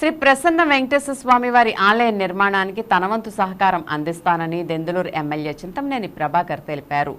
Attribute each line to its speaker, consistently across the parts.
Speaker 1: శ్రీ ప్రసన్న వెంకటేశ్వర స్వామి వారి ఆలయ నిర్మాణానికి తనవంతు సహకారం అందిస్తానని దెందులూరు ఎమ్మెల్యే చింతమనేని ప్రభాకర్ తెలిపారు.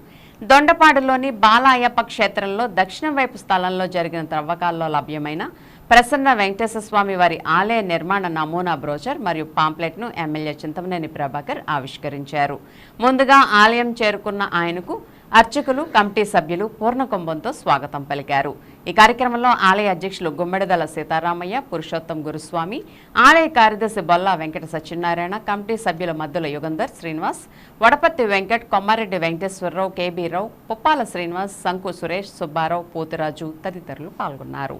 Speaker 1: దొండపాడులోని బాలాయప్ప క్షేత్రంలో దక్షిణం వైపు స్థలంలో జరిగిన త్రవ్వకాల్లో లభ్యమైన ప్రసన్న వెంకటేశ్వర స్వామి వారి ఆలయ నిర్మాణ నమూనా బ్రోచర్ మరియు పాంప్లెట్ను ఎమ్మెల్యే చింతమనేని ప్రభాకర్ ఆవిష్కరించారు. ముందుగా ఆలయం చేరుకున్న ఆయనకు అర్చకులు కమిటీ సభ్యులు పూర్ణకుంభంతో స్వాగతం పలికారు. ఈ కార్యక్రమంలో ఆలయ అధ్యక్షులు గుమ్మడిదల సీతారామయ్య పురుషోత్తం గురుస్వామి ఆలయ కార్యదర్శి బొల్లా వెంకట సత్యనారాయణ కమిటీ సభ్యుల మద్దుల యుగంధర్ శ్రీనివాస్ వడపత్తి వెంకట్ కొమ్మారెడ్డి వెంకటేశ్వరరావు కేబీరావు పుప్పాల శ్రీనివాస్ శంకు సురేష్ సుబ్బారావు పోతురాజు తదితరులు పాల్గొన్నారు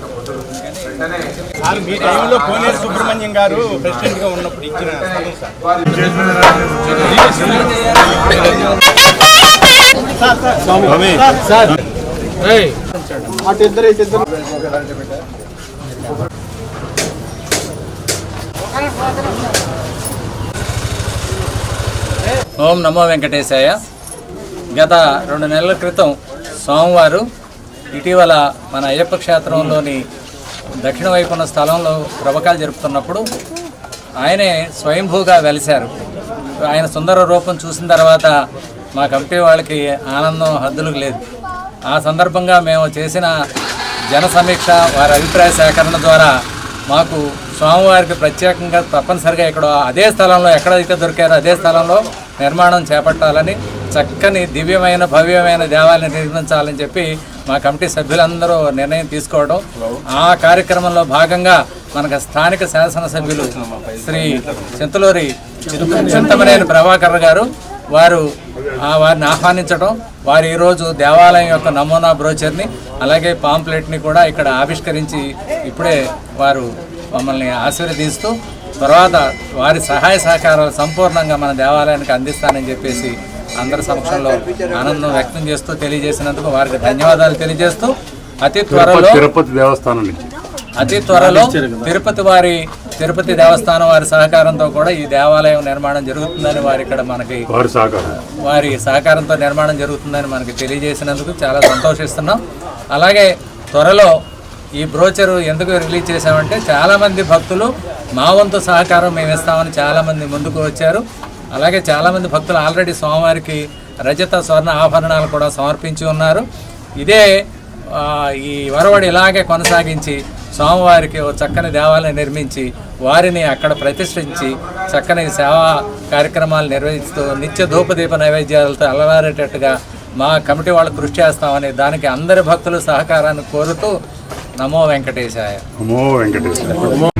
Speaker 2: మీ టైంలో కోనేరు సుబ్రహ్మణ్యం గారు ప్రెసిడెంట్గా ఉన్నప్పుడు ఇచ్చిన
Speaker 3: ఓం నమో వెంకటేశాయ. గత రెండు నెలల క్రితం సోమవారు ఇటీవల మన అయ్యప్ప క్షేత్రంలోని దక్షిణ వైపు ఉన్న స్థలంలో త్రవ్వకాలు జరుపుతున్నప్పుడు ఆయనే స్వయంభూగా వెలిశారు. ఆయన సుందర రూపం చూసిన తర్వాత మా కమిటీ వాళ్ళకి ఆనందం హద్దులకు లేదు. ఆ సందర్భంగా మేము చేసిన జన సమీక్ష వారి అభిప్రాయ సేకరణ ద్వారా మాకు స్వామివారికి ప్రత్యేకంగా తప్పనిసరిగా ఇక్కడ అదే స్థలంలో ఎక్కడైతే దొరికారో అదే స్థలంలో నిర్మాణం చేపట్టాలని చక్కని దివ్యమైన భవ్యమైన దేవాలయం నిర్మించాలని చెప్పి మా కమిటీ సభ్యులందరూ నిర్ణయం తీసుకోవడం ఆ కార్యక్రమంలో భాగంగా మనకు స్థానిక శాసనసభ్యులు శ్రీ చింతలూరి చింతమనేని ప్రభాకర్ గారు వారు వారిని ఆహ్వానించడం వారు ఈరోజు దేవాలయం యొక్క నమూనా బ్రోచర్ని అలాగే పాంప్లెట్ని కూడా ఇక్కడ ఆవిష్కరించి ఇప్పుడే వారు మమ్మల్ని ఆశీర్వదిస్తూ తర్వాత వారి సహాయ సహకారాలు సంపూర్ణంగా మన దేవాలయానికి అందిస్తానని చెప్పేసి అందరి సమక్షంలో ఆనందం వ్యక్తం చేస్తూ తెలియజేసినందుకు వారికి ధన్యవాదాలు తెలియజేస్తూ అతి త్వరలో
Speaker 4: తిరుపతి దేవస్థానం నుంచి.
Speaker 3: అతి త్వరలో తిరుపతి వారి తిరుపతి దేవస్థానం వారి సహకారంతో కూడా ఈ దేవాలయం నిర్మాణం జరుగుతుందని వారి ఇక్కడ మనకి
Speaker 4: వారి సహకారం.
Speaker 3: వారి సహకారంతో నిర్మాణం జరుగుతుందని మనకి తెలియజేసినందుకు చాలా సంతోషిస్తున్నాం. అలాగే త్వరలో ఈ బ్రోచరు ఎందుకు రిలీజ్ చేశామంటే చాలామంది భక్తులు మా వంతు సహకారం మేము ఇస్తామని చాలామంది ముందుకు వచ్చారు. అలాగే చాలామంది భక్తులు ఆల్రెడీ స్వామివారికి రజత స్వర్ణ ఆభరణాలు కూడా సమర్పించి ఉన్నారు. ఇదే ఈ వరవడి ఇలాగే కొనసాగించి స్వామివారికి ఓ చక్కని దేవాలయం నిర్మించి వారిని అక్కడ ప్రతిష్ఠించి చక్కని సేవా కార్యక్రమాలు నిర్వహిస్తూ నిత్య ధూపదీప నైవేద్యాలతో అలవారేటట్టుగా మా కమిటీ వాళ్ళు కృషి చేస్తామని దానికి అందరి భక్తులు సహకారాన్ని కోరుతూ నమో వెంకటేశాయ.
Speaker 4: నమో వెంకటేశ్వర